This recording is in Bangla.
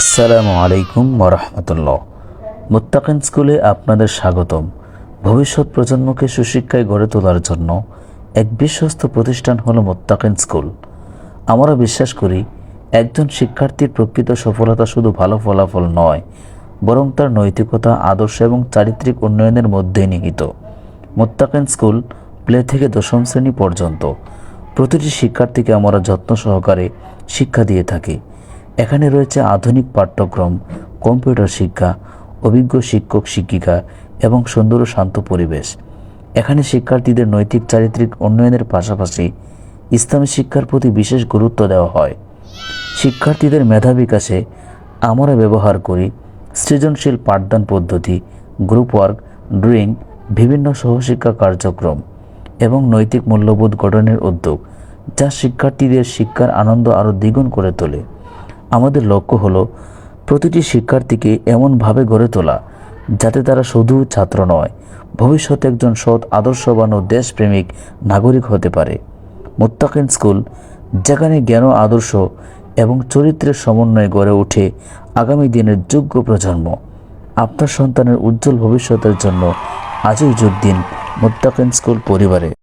আসসালামু আলাইকুম ওরহমতুল্লাহ মুত্তাকিন স্কুলে আপনাদের স্বাগতম। ভবিষ্যৎ প্রজন্মকে সুশিক্ষায় গড়ে তোলার জন্য এক বিশ্বস্ত প্রতিষ্ঠান হলো মুত্তাকিন স্কুল। আমরা বিশ্বাস করি, একজন শিক্ষার্থীর প্রকৃত সফলতা শুধু ভালো ফলাফল নয়, বরং তার নৈতিকতা, আদর্শ এবং চারিত্রিক উন্নয়নের মধ্যেই নিহিত। মোত্তাকেন স্কুল প্লে থেকে দশম শ্রেণি পর্যন্ত প্রতিটি শিক্ষার্থীকে আমরা যত্ন সহকারে শিক্ষা দিয়ে থাকি। এখানে রয়েছে আধুনিক পাঠ্যক্রম, কম্পিউটার শিক্ষা, অভিজ্ঞ শিক্ষক শিক্ষিকা এবং সুন্দর ও শান্ত পরিবেশ। এখানে শিক্ষার্থীদের নৈতিক চারিত্রিক উন্নয়নের পাশাপাশি ইসলামী শিক্ষার প্রতি বিশেষ গুরুত্ব দেওয়া হয়। শিক্ষার্থীদের মেধা বিকাশে আমরা ব্যবহার করি সৃজনশীল পাঠদান পদ্ধতি, গ্রুপ ওয়ার্ক, ড্রয়িং, বিভিন্ন সহশিক্ষা কার্যক্রম এবং নৈতিক মূল্যবোধ গঠনের উদ্যোগ, যা শিক্ষার্থীদের শিক্ষার আনন্দ আরও দ্বিগুণ করে তোলে। আমাদের লক্ষ্য হলো প্রতিটি শিক্ষার্থীকে এমনভাবে গড়ে তোলা যাতে তারা শুধু ছাত্র নয়, ভবিষ্যতে একজন সৎ, আদর্শবান ও দেশপ্রেমিক নাগরিক হতে পারে। মুত্তাকিন স্কুল, যেখানে জ্ঞান আদর্শ এবং চরিত্রের সমন্বয়ে গড়ে ওঠে আগামী দিনের যোগ্য প্রজন্ম। আপনার সন্তানের উজ্জ্বল ভবিষ্যতের জন্য আজই যোগ দিন মুত্তাকিন স্কুল পরিবারে।